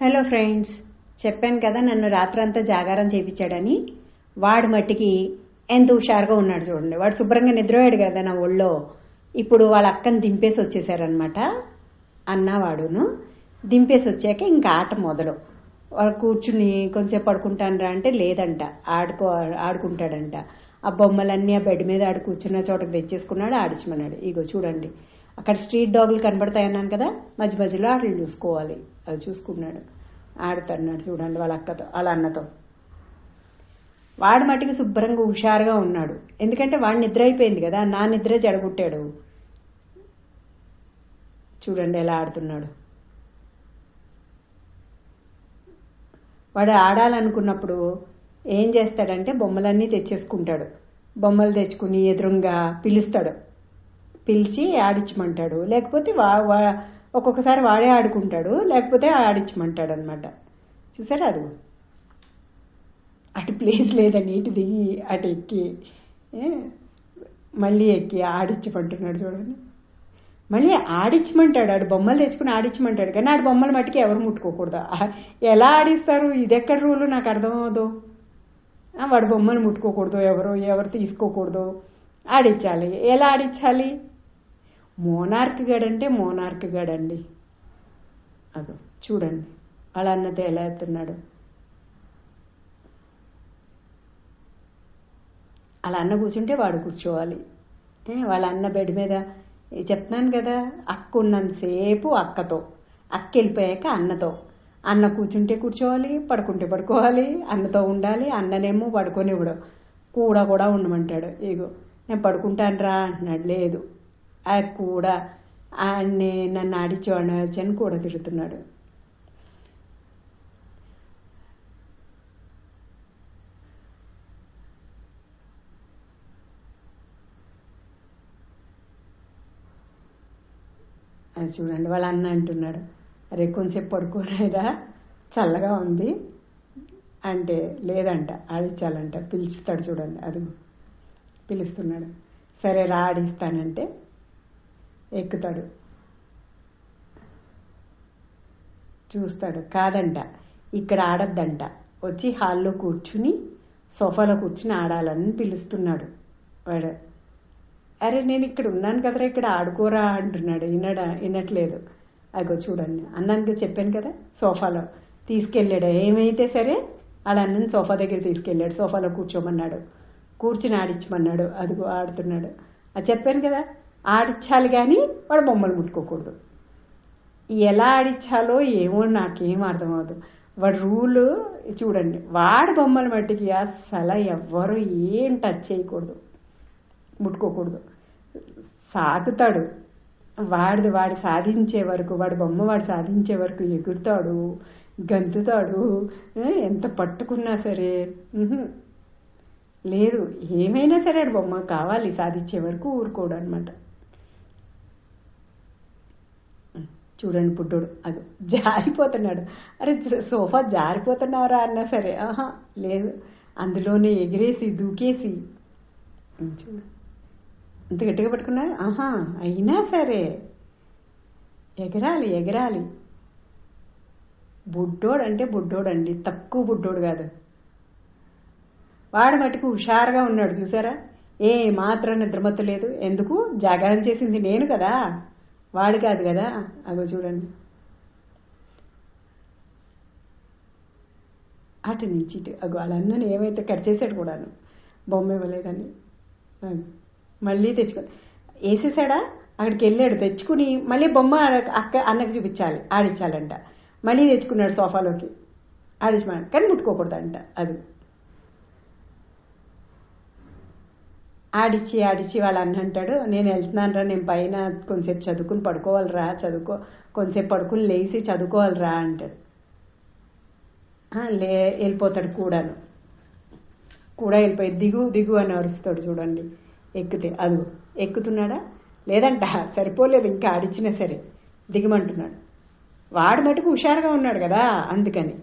Hello friends చెప్పాను కదా నన్ను రాత్రంతా జాగారం చేయించాడని. వాడు మట్టికి ఎంత హుషారుగా ఉన్నాడు చూడండి. వాడు శుభ్రంగా నిద్రపోయాడు కదా నా ఒళ్ళో. ఇప్పుడు వాళ్ళ అక్కని దింపేసి వచ్చేసారనమాట అన్నవాడును దింపేసి వచ్చాక ఇంకా ఆట మొదలు. వాడు కూర్చుని కొంచెంసేపు పడుకుంటానరా అంటే లేదంట. ఆడుకో ఆడుకుంటాడంట. ఆ బొమ్మలన్నీ ఆ బెడ్ మీద ఆడు కూర్చున్న చోటకి తెచ్చేసుకున్నాడు ఆడించమన్నాడు ఇగో చూడండి. అక్కడ స్ట్రీట్ డాగులు కనబడతాయి అన్నాను కదా మధ్య మధ్యలో వాటిని చూసుకోవాలి. అది చూసుకున్నాడు ఆడుతున్నాడు చూడండి వాళ్ళ అక్కతో వాళ్ళ అన్నతో. వాడు మట్టికి శుభ్రంగా హుషారుగా ఉన్నాడు. ఎందుకంటే వాడు నిద్ర అయిపోయింది కదా నా నిద్ర జడగొట్టాడు. చూడండి ఎలా ఆడుతున్నాడు. వాడు ఆడాలనుకున్నప్పుడు ఏం చేస్తాడంటే బొమ్మలన్నీ తెచ్చేసుకుంటాడు. బొమ్మలు తెచ్చుకుని ఎదురుగా పిలుస్తాడు. పిలిచి ఆడించమంటాడు లేకపోతే వా వా ఒక్కొక్కసారి వాడే ఆడుకుంటాడు. లేకపోతే ఆడించమంటాడు అనమాట చూసారా అది? అటు ప్లేస్ లేదని ఇటు దిగి అటు ఎక్కి మళ్ళీ ఎక్కి ఆడించమంటున్నాడు చూడండి. మళ్ళీ ఆడించమంటాడు ఆడు బొమ్మలు తెచ్చుకుని ఆడించమంటాడు కానీ ఆడు బొమ్మలు మట్టుకి ఎవరు ముట్టుకోకూడదు. ఎలా ఆడిస్తారు? ఇది ఎక్కడ రూలు? నాకు అర్థమవుదు. వాడు బొమ్మలు ముట్టుకోకూడదు. ఎవరు ఎవరు తీసుకోకూడదు. ఆడించాలి ఎలా ఆడించాలి మోనార్క్ గడంటే మోనార్క్ గడండి. అదో చూడండి. వాళ్ళ అన్నతో ఎలా ఎత్తున్నాడు అలా అన్న కూర్చుంటే వాడు కూర్చోవాలి. వాళ్ళ అన్న బెడ్ మీద చెప్తున్నాను కదా అక్క ఉన్నంతసేపు అక్కతో అక్క వెళ్ళిపోయాక అన్నతో. అన్న కూర్చుంటే కూర్చోవాలి పడుకుంటే పడుకోవాలి అన్నతో ఉండాలి అన్ననేమో పడుకోనివ్వడు. కూడా కూడా ఉండమంటాడు. ఇగో నేను పడుకుంటాను రా అంటున్నాడు. లేదు. ఆ కూడా ఆయన్ని నన్ను ఆడిచ్చేవాడిని అని కూడా తిరుగుతున్నాడు అది చూడండి వాళ్ళ అన్న అంటున్నాడు అరే కొంచెంసేపు పడుకోలేదా? చల్లగా ఉంది. అంటే లేదంట ఆడించాలంట పిలుస్తాడు చూడండి. అది పిలుస్తున్నాడు. సరే రా ఆడిస్తానంటే ఎక్కుతాడు. చూస్తాడు. కాదంట. ఇక్కడ ఆడద్దంట. వచ్చి హాల్లో కూర్చుని సోఫాలో కూర్చుని ఆడాలని పిలుస్తున్నాడు. వాడు అరే నేను ఇక్కడ ఉన్నాను కదరా ఇక్కడ ఆడుకోరా అంటున్నాడు. వినడా వినట్లేదు. అగో చూడండి. అన్నానికి చెప్పాను కదా సోఫాలో తీసుకెళ్ళాడు. ఏమైతే సరే వాళ్ళ అన్నని సోఫా దగ్గర తీసుకెళ్ళాడు. సోఫాలో కూర్చోమన్నాడు. కూర్చుని ఆడించమన్నాడు. అదిగో ఆడుతున్నాడు. అది చెప్పాను కదా ఆడించాలి కానీ వాడు బొమ్మలు ముట్టుకోకూడదు. ఎలా ఆడించాలో ఏమో నాకేం అర్థమవుతుంది వాడు రూలు చూడండి వాడి బొమ్మలు మట్టికి అసలు ఎవ్వరు ఏం టచ్ చేయకూడదు. ముట్టుకోకూడదు. సాగుతాడు వాడిది వాడు సాధించే వరకు వాడి బొమ్మ వాడు సాధించే వరకు ఎగురుతాడు గంతుతాడు ఎంత పట్టుకున్నా సరే. లేదు ఏమైనా సరే వాడు బొమ్మ కావాలి సాధించే వరకు ఊరుకోడు అనమాట చూడండి పుట్టుడు అది జారిపోతున్నాడు. అరే సోఫా జారిపోతున్నావురా అన్నా సరే. ఆహా లేదు. అందులోనే ఎగిరేసి దూకేసి. చూడు. అంత గట్టిగా పట్టుకున్నాడు? ఆహా అయినా సరే. ఎగరాలి ఎగరాలి. బుడ్డోడు అంటే బుడ్డోడండి. తక్కువ బుడ్డోడు కాదు. వాడు మటుకు హుషారుగా ఉన్నాడు చూసారా? ఏ మాత్రం నిద్రమత్తలేదు. ఎందుకు? జాగారం చేసింది నేను కదా. వాడు కాదు కదా? అగో చూడండి. అటు నుంచి ఇటు అగో వాళ్ళందరినీ ఏమైతే కట్ చేశాడు కూడాను. బొమ్మ ఇవ్వలేదని. మళ్ళీ తెచ్చుకొని వేసేసాడా? అక్కడికి వెళ్ళాడు తెచ్చుకుని మళ్ళీ బొమ్మ అక్క అన్నకి చూపించాలి ఆడించాలంట మళ్ళీ తెచ్చుకున్నాడు సోఫాలోకి. ఆడించమని కానీ ముట్టుకోకూడదంట అది. ఆడిచ్చి ఆడిచ్చి వాళ్ళ అన్న అంటాడు నేను వెళ్తున్నాను రా నేను పైన కొంచెంసేపు చదువుకుని పడుకోవాలిరా చదువుకో కొంచెంసేపు పడుకుని లేచి చదువుకోవాలిరా అంటాడు. లే వెళ్ళిపోతాడు కూడాను. కూడా వెళ్ళిపోయి దిగు దిగు అని అరుస్తాడు చూడండి. ఎక్కితే అది ఎక్కుతున్నాడా? లేదంట సరిపోలేదు ఇంకా ఆడిచ్చినా సరే దిగమంటున్నాడు. వాడు మటుకు హుషారుగా ఉన్నాడు కదా అందుకని.